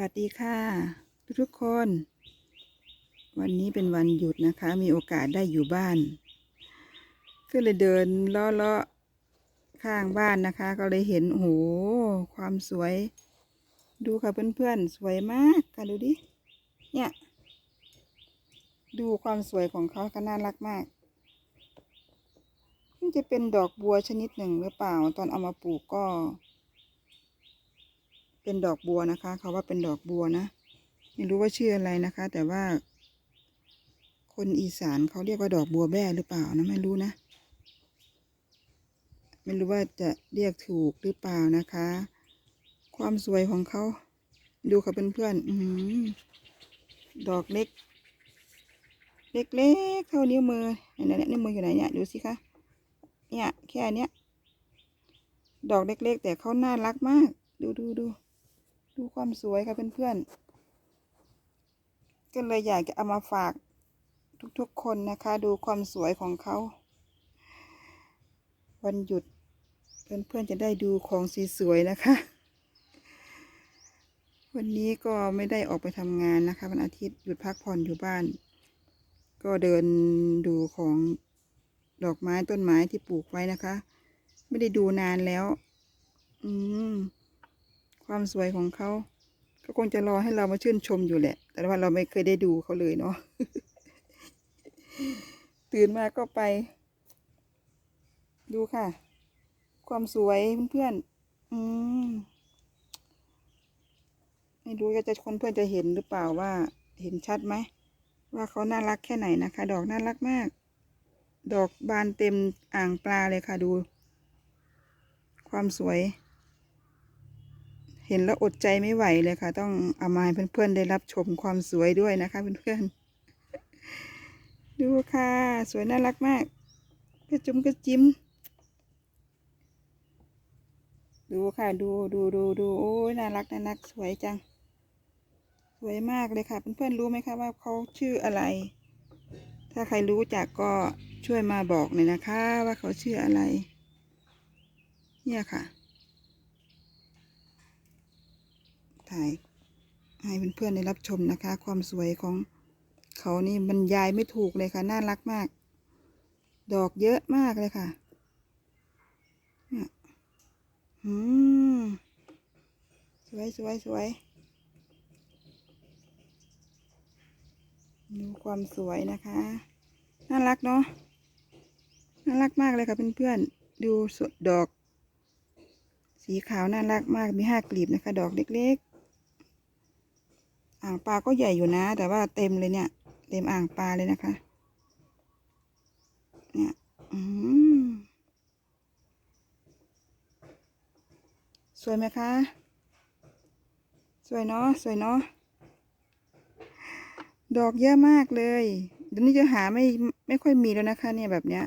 วัสดีค่ะ ทุกๆคน วันนี้เป็นวันหยุดนะคะ มีโอกาสได้อยู่บ้านก็เลยเดินเลาะๆข้างบ้านนะคะ ก็เลยเห็นโอ้โหความสวย ดูค่ะเพื่อนๆ สวยมากค่ะดูดิเนี่ย ดูความสวยของเขาก็น่ารักมากนี่จะเป็นดอกบัวชนิดหนึ่งหรือเปล่า ตอนเอามาปลูกก็ เป็นดอกบัวนะคะ เขาว่าเป็นดอกบัวนะ ไม่รู้ว่าชื่ออะไรนะคะ แต่ว่า คนอีสานเขาเรียกว่าดอกบัวแบ้หรือเปล่านะไม่รู้นะ ไม่รู้ว่าจะเรียกถูกหรือเปล่านะคะ ความสวยของเขา ดูค่ะเพื่อนๆอืดอกเล็ก เล็กๆเท่านิ้วมือไหนๆนิ้วมืออยู่ไหนเนี่ยดูสิคะเนี่ยแค่เนี้ยดอกเล็ก ๆ แต่เขาน่ารักมาก ดูดูดู ดูความสวยค่ะเพื่อนๆ ก็เลยอยากจะเอามาฝากทุกๆคนนะคะ ดูความสวยของเขา วันหยุดเพื่อนๆจะได้ดูของสีสวยนะคะ วันนี้ก็ไม่ได้ออกไปทำงานนะคะ วันอาทิตย์หยุดพักผ่อนอยู่บ้าน ก็เดินดูของดอกไม้ต้นไม้ที่ปลูกไว้นะคะ ไม่ได้ดูนานแล้ว อืม ความสวยของเขา ก็คงจะรอให้เรามาชื่นชมอยู่แหละ แต่ว่าเราไม่เคยได้ดูเขาเลยเนาะ ตื่นมาก็ไป ดูค่ะ ความสวยเพื่อนๆ อืม ไม่รู้จะคนเพื่อนจะเห็นหรือเปล่าว่า เห็นชัดไหม ว่าเขาน่ารักแค่ไหนนะคะ ดอกน่ารักมาก ดอกบานเต็มอ่างปลาเลยค่ะดู ความสวย เห็นแล้วอดใจไม่ไหวเลยค่ะ ต้องเอามาให้เพื่อนๆได้รับชมความสวยด้วยนะคะเพื่อนๆดูค่ะ สวยน่ารักมากกระจุมกระจิ้มดูค่ะ ดูดูดูดูโอ้ยน่ารักน่ารักสวยจัง สวยมากเลยค่ะ เพื่อนๆรู้ไหมคะว่าเขาชื่ออะไร ถ้าใครรู้จักก็ช่วยมาบอกหน่อยนะคะ ว่าเขาชื่ออะไร เนี่ยค่ะ ถ่ายให้เพื่อนๆได้รับชมนะคะ ความสวยของเขานี่บรรยายไม่ถูกเลยค่ะ น่ารักมาก ดอกเยอะมากเลยค่ะเนี่ยอืมสวยสวยสวยดูความสวยนะคะ น่ารักเนาะน่ารักมากเลยค่ะเพื่อนๆดูสดดอก สีขาวน่ารักมากมีห้ากลีบนะคะ ดอกเล็กๆ อ่างปลาก็ใหญ่อยู่นะ แต่ว่าเต็มเลยเนี่ย เต็มอ่างปลาเลยนะคะ เนี่ยอืมสวยไหมคะ สวยเนาะสวยเนาะดอกเยอะมากเลยเดี๋ยวนี้จะหาไม่ไม่ค่อยมีแล้วนะคะ เนี่ยแบบเนี้ย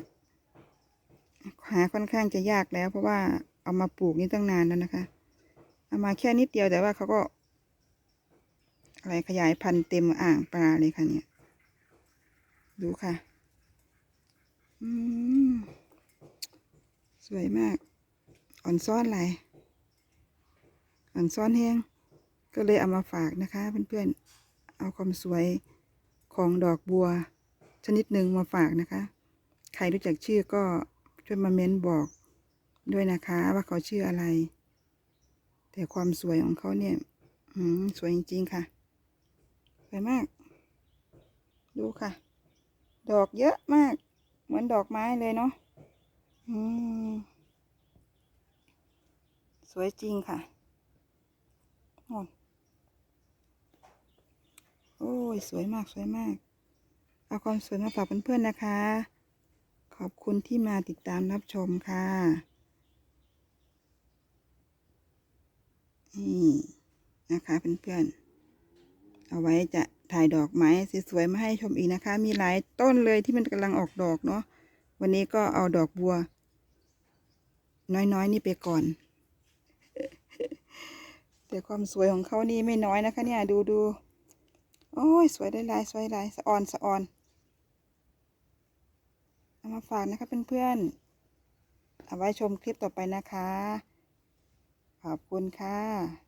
หาค่อนข้างจะยากแล้ว เพราะว่าเอามาปลูกนี่ตั้งนานแล้วนะคะ เอามาแค่นิดเดียวแต่ว่าเขาก็ อะไรขยายพันธุ์เต็มอ่างปลาเลยค่ะเนี่ย ดูค่ะ อืม สวยมาก อ่อนซ้อนหลายอ่อนซ้อนแห้ง ก็เลยเอามาฝากนะคะ เพื่อนๆ เอาความสวยของดอกบัว ชนิดหนึ่งมาฝากนะคะ ใครรู้จักชื่อก็ช่วยมาเม้นบอกด้วยนะคะว่าเขาชื่ออะไร แต่ความสวยของเขาเนี่ยอืมสวยจริง ๆ ค่ะ สวยมาก ดูค่ะ ดอกเยอะมาก เหมือนดอกไม้เลยเนาะอืมสวยจริงค่ะโอ้โอ้ย สวยมากสวยมาก เอาความสวยมาฝากเพื่อนๆนะคะ ขอบคุณที่มาติดตามรับชมค่ะนี่นะคะเพื่อนๆ เอาไว้จะถ่ายดอกไม้สวยๆมาให้ชมอีกนะคะ มีหลายต้นเลยที่มันกำลังออกดอกเนาะวันนี้ก็เอาดอกบัว น้อยๆนี่ไปก่อน แต่ความสวยของเขานี่ไม่น้อยนะคะ เนี่ย ดูดูโอ้ยสวยได้ลายสวยลายสะออนสะออนเอามาฝากนะคะเพื่อนๆเอาไว้ชมคลิปต่อไปนะคะ ขอบคุณค่ะ